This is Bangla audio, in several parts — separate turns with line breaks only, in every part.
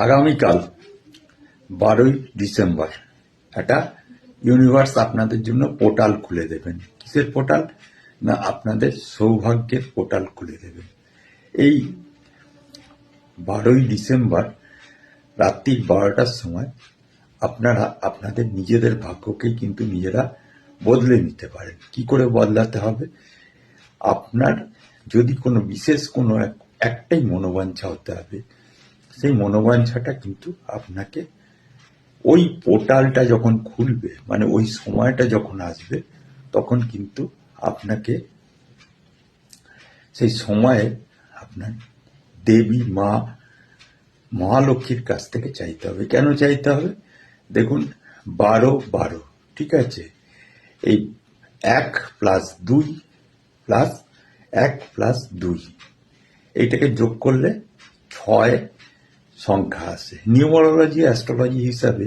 আগামীকাল বারোই ডিসেম্বর একটা ইউনিভার্স আপনাদের জন্য পোর্টাল খুলে দেবেন। কিসের পোর্টাল না, আপনাদের সৌভাগ্যের পোর্টাল খুলে দেবেন। এই বারোই ডিসেম্বর রাত্রি বারোটার সময় আপনারা, আপনাদের নিজেদের ভাগ্যকেই কিন্তু নিজেরা বদলে নিতে পারেন। কি করে বদলাতে হবে? আপনার যদি কোনো বিশেষ কোনো এক- একটাই মনোবাঞ্ছা হতে হবে সেই মনোবাঞ্ছাটা কিন্তু আপনাকে ওই পোর্টালটা যখন খুলবে মানে ওই সময়টা যখন আসবে, তখন কিন্তু আপনাকে সেই সময়ে আপনার দেবী মা মহালক্ষ্মীর কাছ থেকে চাইতে হবে। কেন চাইতে হবে? দেখুন, বারো বারো, ঠিক আছে? এই এক প্লাস দুই প্লাস এক প্লাস দুই, এইটাকে যোগ করলে ছয় সংখ্যা আসে নিউমোলজি অ্যাস্ট্রোলজি হিসাবে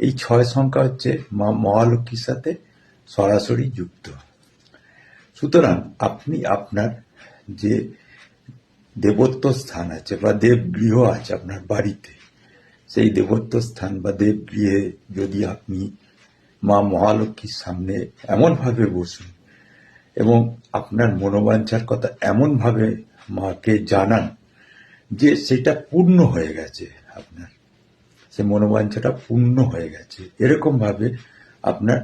এই ছয় সংখ্যা হচ্ছে মা মহালক্ষ্মীর সাথে সরাসরি যুক্ত। সুতরাং আপনি আপনার যে দেবত্ব স্থান আছে বা দেবগৃহ আছে আপনার বাড়িতে, সেই দেবত্ব স্থান বা দেবগৃহে যদি আপনি মা মহালক্ষ্মীর সামনে এমনভাবে বসুন এবং আপনার মনোবাঞ্ছার কথা এমনভাবে মাকে জানান যে সেটা পূর্ণ হয়ে গেছে আপনার। সে মনোবাঞ্ছাটা পূর্ণ হয়ে গেছে। এরকম ভাবে আপনার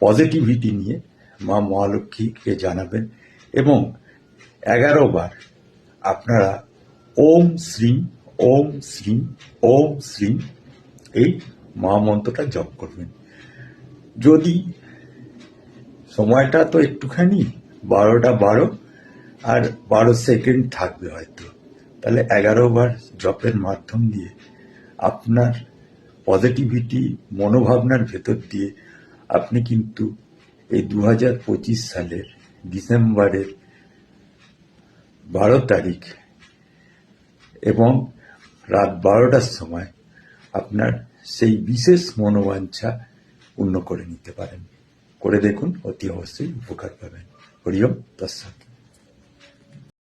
পজিটিভিটি নিয়ে মা মহালক্ষ্মীকে জানাবেন এবং এগারো বার আপনারা ওম শ্রী ওম শ্রী ওম শ্রী এই মহামন্ত্রটা জপ করবেন। যদি সময়টা তো একটুখানি, বারোটা বারো আর বারো সেকেন্ড থাকবে হয়তো। তাহলে এগারো বার জপের মাধ্যম দিয়ে আপনার পজিটিভিটি, মনোভাবনার ভেতর দিয়ে আপনি কিন্তু এই দু হাজার পঁচিশ সালের ডিসেম্বরের বারো তারিখ এবং রাত বারোটার সময় আপনার সেই বিশেষ মনোবাঞ্ছা পূর্ণ করে নিতে পারেন। করে দেখুন, অতি অবশ্যই উপকার পাবেন। হরিওম তৎসৎ